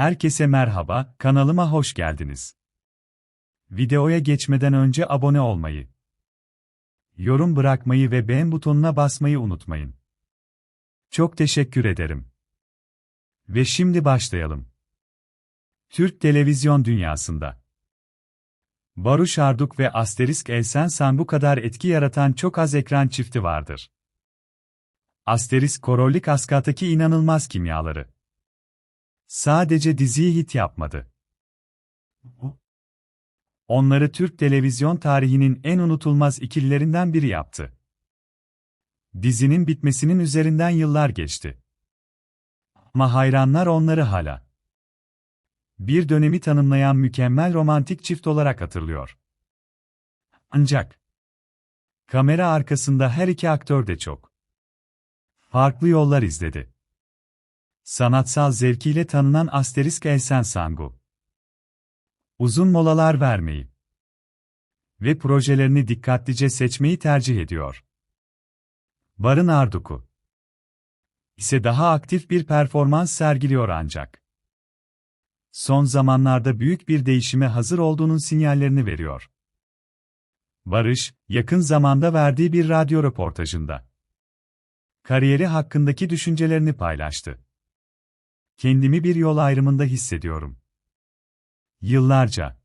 Herkese merhaba, kanalıma hoş geldiniz. Videoya geçmeden önce abone olmayı, yorum bırakmayı ve beğen butonuna basmayı unutmayın. Çok teşekkür ederim. Ve şimdi başlayalım. Türk televizyon dünyasında Baruş Arduk ve Asterisk Elsen bu kadar etki yaratan çok az ekran çifti vardır. Asterisk Korollik Askat'taki inanılmaz kimyaları. Sadece diziyi hit yapmadı. Onları Türk televizyon tarihinin en unutulmaz ikililerinden biri yaptı. Dizinin bitmesinin üzerinden yıllar geçti. Ama hayranlar onları hala bir dönemi tanımlayan mükemmel romantik çift olarak hatırlıyor. Ancak kamera arkasında her iki aktör de çok farklı yollar izledi. Sanatsal zevkiyle tanınan Asterisk Elsen Sangu. Uzun molalar vermeyi ve projelerini dikkatlice seçmeyi tercih ediyor. Barın Arduku ise daha aktif bir performans sergiliyor ancak. Son zamanlarda büyük bir değişime hazır olduğunun sinyallerini veriyor. Barış, yakın zamanda verdiği bir radyo röportajında kariyeri hakkındaki düşüncelerini paylaştı. Kendimi bir yol ayrımında hissediyorum. Yıllarca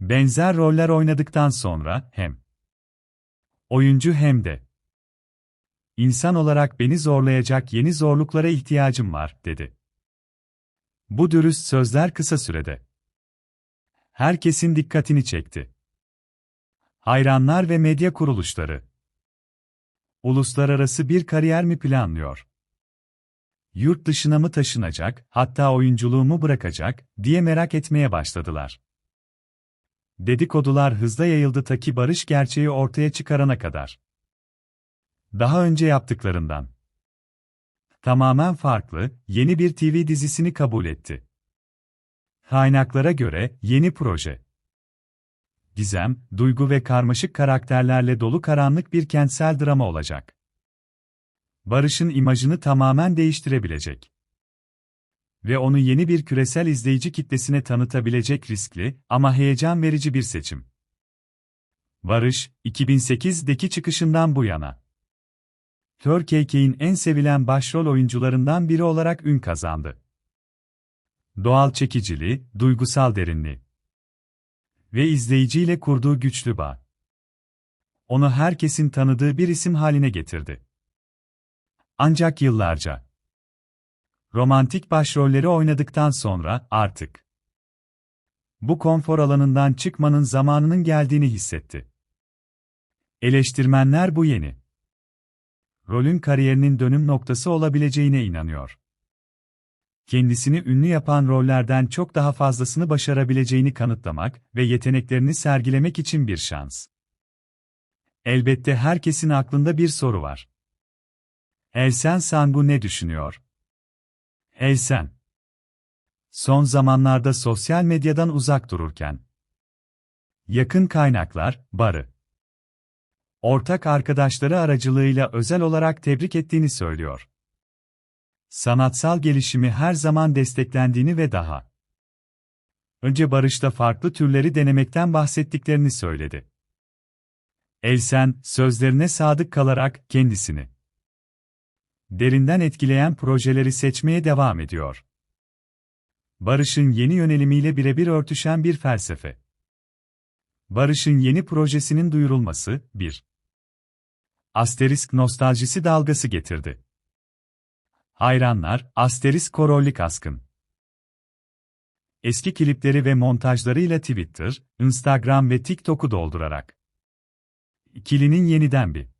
benzer roller oynadıktan sonra hem oyuncu hem de insan olarak beni zorlayacak yeni zorluklara ihtiyacım var, dedi. Bu dürüst sözler kısa sürede herkesin dikkatini çekti. Hayranlar ve medya kuruluşları uluslararası bir kariyer mi planlıyor? Yurt dışına mı taşınacak, hatta oyunculuğumu bırakacak diye merak etmeye başladılar. Dedikodular hızla yayıldı ta ki barış gerçeği ortaya çıkarana kadar. Daha önce yaptıklarından tamamen farklı, yeni bir TV dizisini kabul etti. Kaynaklara göre yeni proje. Gizem, duygu ve karmaşık karakterlerle dolu karanlık bir kentsel drama olacak. Barış'ın imajını tamamen değiştirebilecek ve onu yeni bir küresel izleyici kitlesine tanıtabilecek riskli ama heyecan verici bir seçim. Barış, 2008'deki çıkışından bu yana Türkiye'nin en sevilen başrol oyuncularından biri olarak ün kazandı. Doğal çekiciliği, duygusal derinliği ve izleyiciyle kurduğu güçlü bağ. Onu herkesin tanıdığı bir isim haline getirdi. Ancak yıllarca romantik başrolleri oynadıktan sonra artık bu konfor alanından çıkmanın zamanının geldiğini hissetti. Eleştirmenler bu yeni rolün kariyerinin dönüm noktası olabileceğine inanıyor. Kendisini ünlü yapan rollerden çok daha fazlasını başarabileceğini kanıtlamak ve yeteneklerini sergilemek için bir şans. Elbette herkesin aklında bir soru var. Elsen Sangu ne düşünüyor? Elsen Son zamanlarda sosyal medyadan uzak dururken yakın kaynaklar, barı ortak arkadaşları aracılığıyla özel olarak tebrik ettiğini söylüyor. Sanatsal gelişimi her zaman desteklendiğini ve daha önce barışta farklı türleri denemekten bahsettiklerini söyledi. Elsen, sözlerine sadık kalarak kendisini derinden etkileyen projeleri seçmeye devam ediyor. Barış'ın yeni yönelimiyle birebir örtüşen bir felsefe. Barış'ın yeni projesinin duyurulması, 1. Asterisk nostaljisi dalgası getirdi. Hayranlar, Asterisk korollik askın. Eski klipleri ve montajlarıyla Twitter, Instagram ve TikTok'u doldurarak. İkilinin yeniden bir